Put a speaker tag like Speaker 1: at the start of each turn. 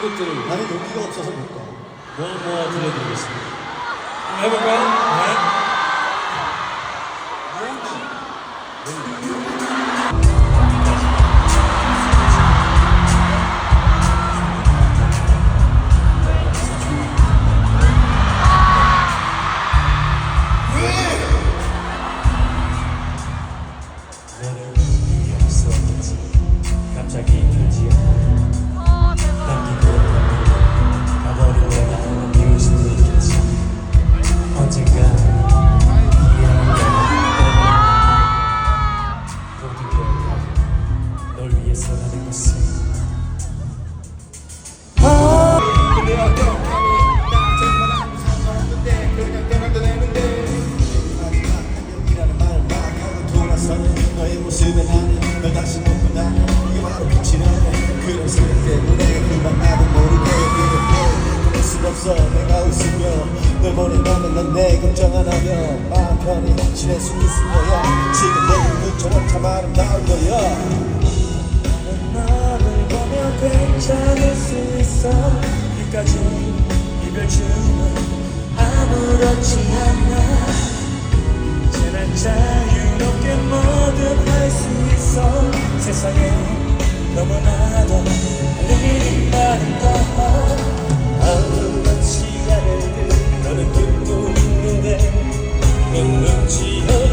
Speaker 1: 것들을
Speaker 2: 나는 용기가 없어서 못 가.
Speaker 1: 모아 모아 들려드리겠습니다. 한번 해볼까요? 네. 갑자기
Speaker 2: 모습에 나는 널 다시 못 본다는 이게 바로 빛이 나네. 그런 생각 때문에 그만 나도 모르게 이렇게 순 없어. 내가 웃으며 널 보내가면 넌내 걱정 안 하며 마음 편히 지낼 수 있을 거야 지금 내 눈처럼 참 아름다울 거야.
Speaker 1: 너를 보며 괜찮을 수 있어. 끝까지 이별 중은 아무렇지 않아 너무나도 거 아무렇지 않을 듯 너는 듣고 있는데 넌 눈치